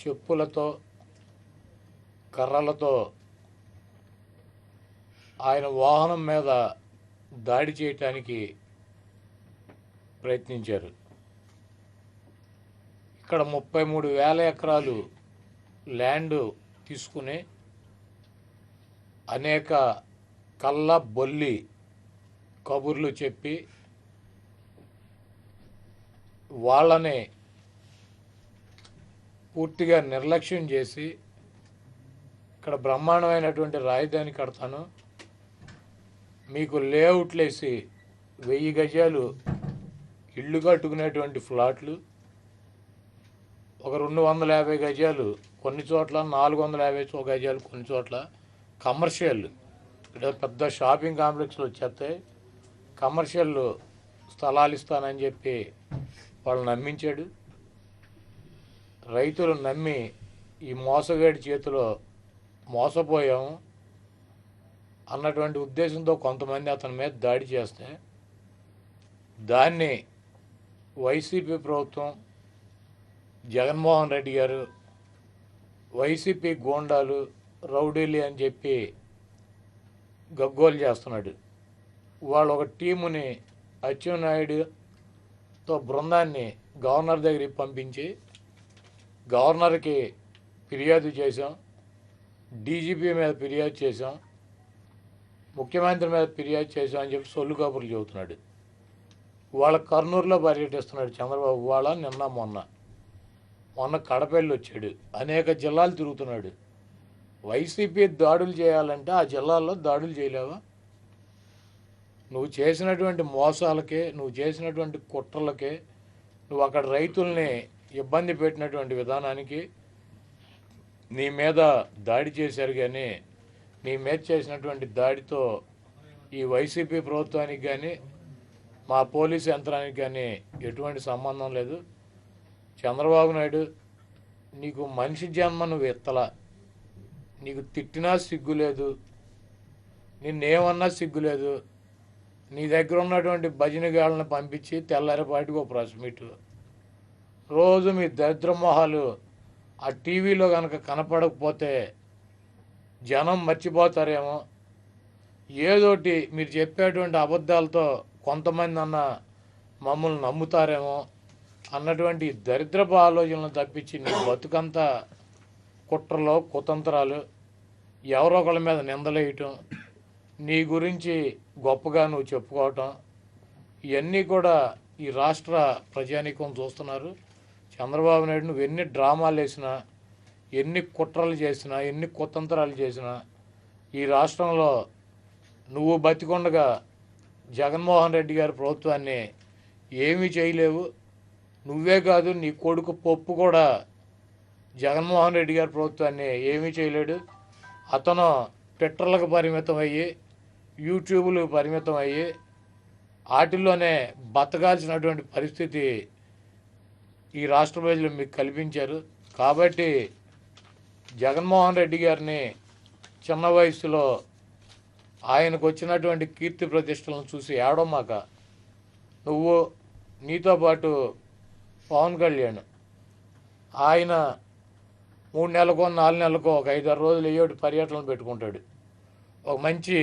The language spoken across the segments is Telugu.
చెప్పులతో కర్రలతో ఆయన వాహనం మీద దాడి చేయటానికి ప్రయత్నించారు. ఇక్కడ ముప్పై మూడు వేల ఎకరాలు ల్యాండ్ తీసుకుని అనేక కళ్ళ బొల్లి కబుర్లు చెప్పి వాళ్ళని పూర్తిగా నిర్లక్ష్యం చేసి ఇక్కడ బ్రహ్మాండమైనటువంటి రాజధాని కడతాను. మీకు లేఅవుట్లేసి వెయ్యి గజాలు ఇళ్ళు కట్టుకునేటువంటి ఫ్లాట్లు ఒక రెండు వందల యాభై గజాలు కొన్ని చోట్ల నాలుగు వందల యాభై చో- గజాలు కొన్ని చోట్ల కమర్షియల్. ఇక్కడ పెద్ద షాపింగ్ కాంప్లెక్స్లు వచ్చేస్తాయి. కమర్షియల్ స్థలాలు ఇస్తానని చెప్పి వాళ్ళు నమ్మించాడు. రైతులు నమ్మి ఈ మోసగాడి చేతిలో మోసపోయాము అన్నటువంటి ఉద్దేశంతో కొంతమంది అతని మీద దాడి చేస్తే దాన్ని వైసీపీ ప్రభుత్వం జగన్మోహన్ రెడ్డి గారు వైసీపీ గోండాలు రౌడీలు అని చెప్పి గగ్గోలు చేస్తున్నాడు. వాళ్ళు ఒక టీముని అచ్చెన్నాయుడుతో బృందాన్ని గవర్నర్ దగ్గరికి పంపించి గవర్నర్కి ఫిర్యాదు చేశాం డీజీపీ మీద ఫిర్యాదు చేశాం ముఖ్యమంత్రి మీద ఫిర్యాదు చేశాం అని చెప్పి సొల్లు కబుర్లు చెబుతున్నాడు. వాళ్ళ కర్నూలులో పర్యటిస్తున్నాడు చంద్రబాబు. వాళ్ళ నిన్న మొన్న. మొన్న కడపల్లి వచ్చాడు. అనేక జిల్లాలు తిరుగుతున్నాడు. వైసీపీ దాడులు చేయాలంటే ఆ జిల్లాల్లో దాడులు చేయలేవా? నువ్వు చేసినటువంటి మోసాలకే నువ్వు చేసినటువంటి కుట్రలకే నువ్వు అక్కడ రైతుల్ని ఇబ్బంది పెట్టినటువంటి విధానానికి నీ మీద దాడి చేశారు కానీ నీ మీద చేసినటువంటి దాడితో ఈ వైసీపీ ప్రభుత్వానికి కానీ మా పోలీసు యంత్రానికి కానీ ఎటువంటి సంబంధం లేదు. చంద్రబాబు నాయుడు నీకు మనిషి జన్మ నువ్వు ఎత్తలా. నీకు తిట్టినా సిగ్గు లేదు. నిన్నేమన్నా సిగ్గు లేదు. నీ దగ్గర ఉన్నటువంటి భజన గాళ్ళని పంపించి తెల్లారిపాటికి ఒక ప్రెస్ మీట్. రోజు మీ దరిద్ర మొహాలు ఆ టీవీలో కనుక కనపడకపోతే జనం మర్చిపోతారేమో. ఏదోటి మీరు చెప్పేటువంటి అబద్ధాలతో కొంతమంది అన్న మమ్మల్ని నమ్ముతారేమో అన్నటువంటి దరిద్రపు ఆలోచనలు తప్పించి నీ బతుకంతా కుట్రలో కుతంత్రాలు ఎవరో ఒకళ్ళ మీద నిందలేయటం నీ గురించి గొప్పగా నువ్వు చెప్పుకోవటం ఇవన్నీ కూడా ఈ రాష్ట్ర ప్రజానీకం చూస్తున్నారు. చంద్రబాబు నాయుడు నువ్వు ఎన్ని డ్రామాలు వేసినా ఎన్ని కుట్రలు చేసినా ఎన్ని కుతంత్రాలు చేసినా ఈ రాష్ట్రంలో నువ్వు బతికొండగా జగన్మోహన్ రెడ్డి గారి ప్రభుత్వాన్ని ఏమీ చేయలేవు. నువ్వే కాదు నీ కొడుకు పప్పు కూడా జగన్మోహన్ రెడ్డి గారి ప్రభుత్వాన్ని ఏమీ చేయలేడు. అతను ట్విట్టర్లకు పరిమితం అయ్యి యూట్యూబ్లకు పరిమితం అయ్యి వాటిల్లోనే బతకాల్సినటువంటి పరిస్థితి ఈ రాష్ట్ర ప్రజలు మీకు కల్పించారు. కాబట్టి జగన్మోహన్ రెడ్డి గారిని చిన్న వయసులో ఆయనకు వచ్చినటువంటి కీర్తి ప్రతిష్టలను చూసి ఏడవమాక నువ్వు నీతో పాటు పవన్ కళ్యాణ్ ఆయన మూడు నెలలకో నాలుగు నెలలకో ఒక ఐదారు రోజులు ఏడు పర్యటనలు పెట్టుకుంటాడు. ఒక మంచి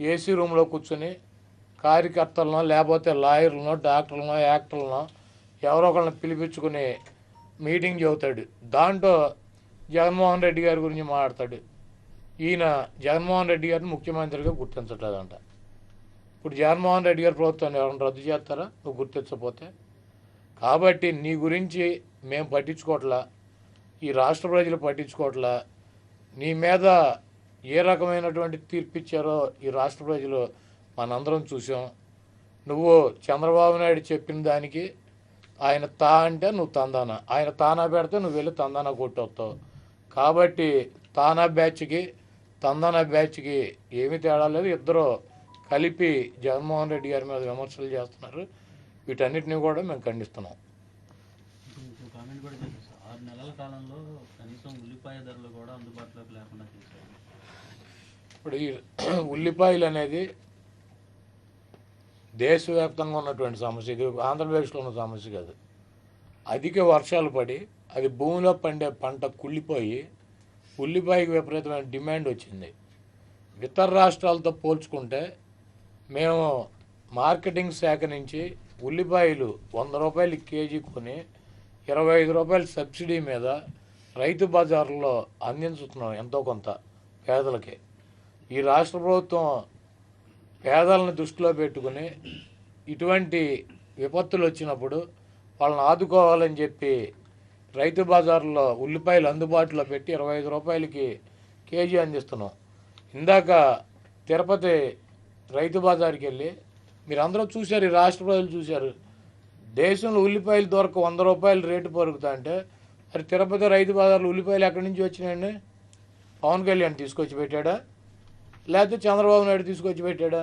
ఏసీ రూమ్లో కూర్చొని కార్యకర్తలను లేకపోతే లాయర్లను డాక్టర్లను యాక్టర్లను ఎవరో ఒకళ్ళని పిలిపించుకుని మీటింగ్ చెబుతాడు. దాంట్లో జగన్మోహన్ రెడ్డి గారి గురించి మాట్లాడతాడు. ఈయన జగన్మోహన్ రెడ్డి గారిని ముఖ్యమంత్రిగా గుర్తించట్లేదంట. ఇప్పుడు జగన్మోహన్ రెడ్డి గారి ప్రభుత్వాన్ని ఎవరైనా రద్దు చేస్తారా? నువ్వు గుర్తించకపోతే. కాబట్టి నీ గురించి మేము పట్టించుకోవట్లా. ఈ రాష్ట్ర ప్రజలు పట్టించుకోవట్లా. నీ మీద ఏ రకమైనటువంటి తీర్పు ఇచ్చారో ఈ రాష్ట్ర ప్రజలు మనందరం చూసాం. నువ్వు చంద్రబాబు నాయుడు చెప్పిన దానికి ఆయన తా అంటే నువ్వు తందానా. ఆయన తానా పెడితే నువ్వు వెళ్ళి తందానా కొట్టొస్తావు కాబట్టి తానా బ్యాచ్కి తందానా బ్యాచ్కి ఏమీ తేడా లేదు. ఇద్దరు కలిపి జగన్మోహన్ రెడ్డి గారి మీద విమర్శలు చేస్తున్నారు. వీటన్నిటిని కూడా మేము ఖండిస్తున్నాం. ఇంకో కామెంట్ కూడా చేశారు. సార్ ఆరు నెలల కాలంలో కనీసం ఉల్లిపాయ ధరలు కూడా అందుబాటులోకి లేకుండా చేశారు. ఇప్పుడు ఈ ఉల్లిపాయలు అనేది దేశవ్యాప్తంగా ఉన్నటువంటి సమస్య ఇది ఆంధ్రప్రదేశ్లో ఉన్న సమస్య కాదు. అధిక వర్షాలు పడి అది భూమిలో పండే పంట కుళ్ళిపోయి ఉల్లిపాయకి విపరీతమైన డిమాండ్ వచ్చింది. ఇతర రాష్ట్రాలతో పోల్చుకుంటే మేము మార్కెటింగ్ శాఖ నుంచి ఉల్లిపాయలు వంద రూపాయలు కేజీ కొని ఇరవై ఐదు రూపాయల సబ్సిడీ మీద రైతు బజార్లో అందించుతున్నాం ఎంతో కొంత పేదలకి. ఈ రాష్ట్ర ప్రభుత్వం పేదలను దృష్టిలో పెట్టుకుని ఇటువంటి విపత్తులు వచ్చినప్పుడు వాళ్ళని ఆదుకోవాలని చెప్పి రైతు బజార్లో ఉల్లిపాయలు అందుబాటులో పెట్టి ఇరవై ఐదు రూపాయలకి కేజీ అందిస్తున్నాం. ఇందాక తిరుపతి రైతు బజార్కి వెళ్ళి మీరందరూ చూశారు ఈ రాష్ట్ర ప్రజలు చూశారు. దేశంలో ఉల్లిపాయలు దొరక వంద రూపాయలు రేటు పరుగుతా అంటే మరి తిరుపతి రైతు బజార్లో ఉల్లిపాయలు ఎక్కడి నుంచి వచ్చినాయండి? పవన్ కళ్యాణ్ తీసుకొచ్చి పెట్టాడా? లేకపోతే చంద్రబాబు నాయుడు తీసుకొచ్చి పెట్టాడా?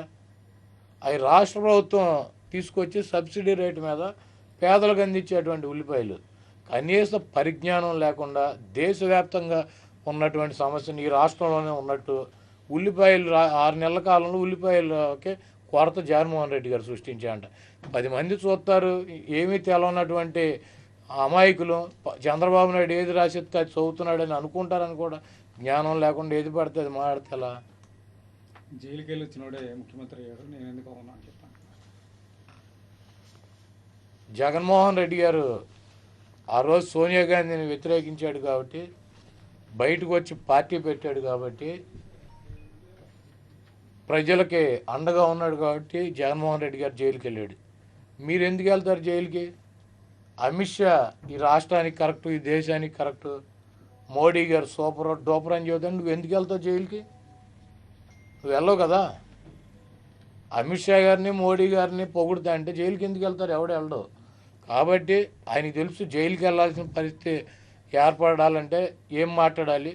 అవి రాష్ట్ర ప్రభుత్వం తీసుకొచ్చి సబ్సిడీ రేటు మీద పేదలకు అందించేటువంటి ఉల్లిపాయలు. కనీస పరిజ్ఞానం లేకుండా దేశవ్యాప్తంగా ఉన్నటువంటి సమస్యను ఈ రాష్ట్రంలోనే ఉన్నట్టు ఉల్లిపాయలు ఆరు నెలల కాలంలో ఉల్లిపాయలకి కొరత జగన్మోహన్ రెడ్డి గారు సృష్టించారంట. పది మంది చూస్తారు ఏమీ తెలవనటువంటి అమాయకులు. చంద్రబాబు నాయుడు ఏది రాసిస్తే అది చదువుతున్నాడని అనుకుంటారని కూడా జ్ఞానం లేకుండా ఏది పడితే అది మాడితే జైలుకి వెళ్ళి వచ్చినోడే ముఖ్యమంత్రి అయ్యాడు. నేను ఎందుకు అవునా అని చెప్పాను. జగన్మోహన్ రెడ్డి గారు ఆ రోజు సోనియా గాంధీని వ్యతిరేకించాడు కాబట్టి బయటకు వచ్చి పార్టీ పెట్టాడు కాబట్టి ప్రజలకి అండగా ఉన్నాడు కాబట్టి జగన్మోహన్ రెడ్డి గారు జైలుకి వెళ్ళాడు మీరు ఎందుకు వెళ్తారు జైలుకి? అమిత్ షా ఈ రాష్ట్రానికి కరెక్ట్ ఈ దేశానికి కరెక్ట్ మోడీ గారు సూపర్ డూపర్ అని చెబుతాను నువ్వు ఎందుకు వెళ్తావు జైలుకి? నువ్వు వెళ్ళవు కదా? అమిత్ షా గారిని మోడీ గారిని పొగుడుతా అంటే జైలుకి ఎందుకు వెళ్తారు? ఎవడు వెళ్ళడు. కాబట్టి ఆయనకు తెలుసు జైలుకి వెళ్ళాల్సిన పరిస్థితి ఏర్పడాలంటే ఏం మాట్లాడాలి?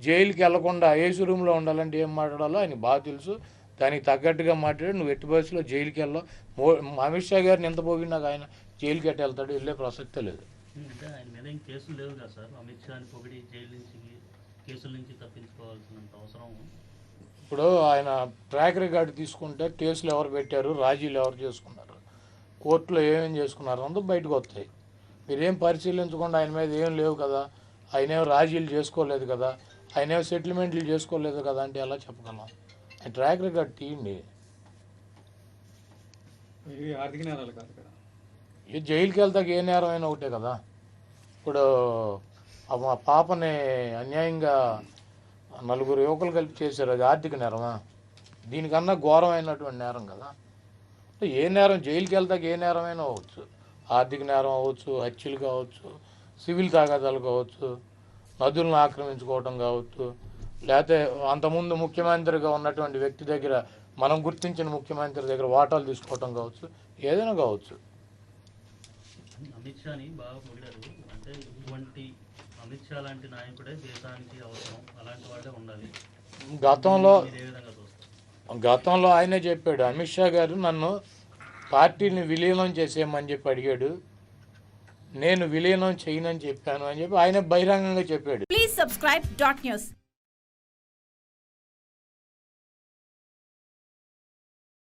జైలుకి వెళ్ళకుండా ఏసీ రూమ్లో ఉండాలంటే ఏం మాట్లాడాలో ఆయన బాగా తెలుసు. దానికి తగ్గట్టుగా మాట్లాడి నువ్వు ఎట్టి బస్సులో జైలుకి వెళ్ళావు. మో అమిత్ షా గారిని ఎంత పోగినాక ఆయన జైలుకి ఎట్ట వెళ్తాడు వెళ్ళే ప్రసక్తే లేదు. కేసులు లేవు కదా సార్. అమిత్ షాని పొగిడి జైలు నుంచి కేసుల నుంచి తప్పించుకోవాల్సినంత అవసరం ఇప్పుడు ఆయన ట్రాక్ రికార్డు తీసుకుంటే కేసులు ఎవరు పెట్టారు రాజీలు ఎవరు చేసుకున్నారు కోర్టులో ఏమేం చేసుకున్నారు అందరూ బయటకు వస్తాయి. మీరేం పరిశీలించకుండా ఆయన మీద ఏం లేవు కదా ఆయన రాజీలు చేసుకోలేదు కదా ఆయన సెటిల్మెంట్లు చేసుకోలేదు కదా అంటే ఎలా చెప్పగలం? ఆయన ట్రాక్ రికార్డ్ తీయండి. ఆర్థిక నేరాలు కాదు కదా. ఈ జైలుకి వెళ్తాక ఏ నేరం అయినా ఒకటే కదా. ఇప్పుడు మా పాపని అన్యాయంగా నలుగురు యువకులు కలిపి చేశారు అది ఆర్థిక నేరమా? దీనికన్నా ఘోరమైనటువంటి నేరం కదా. ఏ నేరం జైలుకి వెళ్తాక ఏ నేరమైనా అవ్వచ్చు. ఆర్థిక నేరం అవ్వచ్చు హత్యలు కావచ్చు సివిల్ తాగాదాలు కావచ్చు నదులను ఆక్రమించుకోవటం కావచ్చు లేకపోతే అంతకుముందు ముఖ్యమంత్రిగా ఉన్నటువంటి వ్యక్తి దగ్గర మనం గుర్తించిన ముఖ్యమంత్రి దగ్గర వాటాలు తీసుకోవటం కావచ్చు ఏదైనా కావచ్చు. అమిత్ షాని బాగా పొగిడారు. అంటే ఇటువంటి అమిత్ షా లాంటి నాయకుడే దేశానికి అవసరం. అలాంటి వాళ్ళే ఉండాలి. గతంలో గతంలో ఆయనే చెప్పాడు అమిత్ షా గారు నన్ను పార్టీని విలీనం చేసేయమని చెప్పి అడిగాడు. నేను విలీనం చేయనని చెప్పాను అని చెప్పి ఆయన బహిరంగంగా చెప్పాడు. Please subscribe dot news.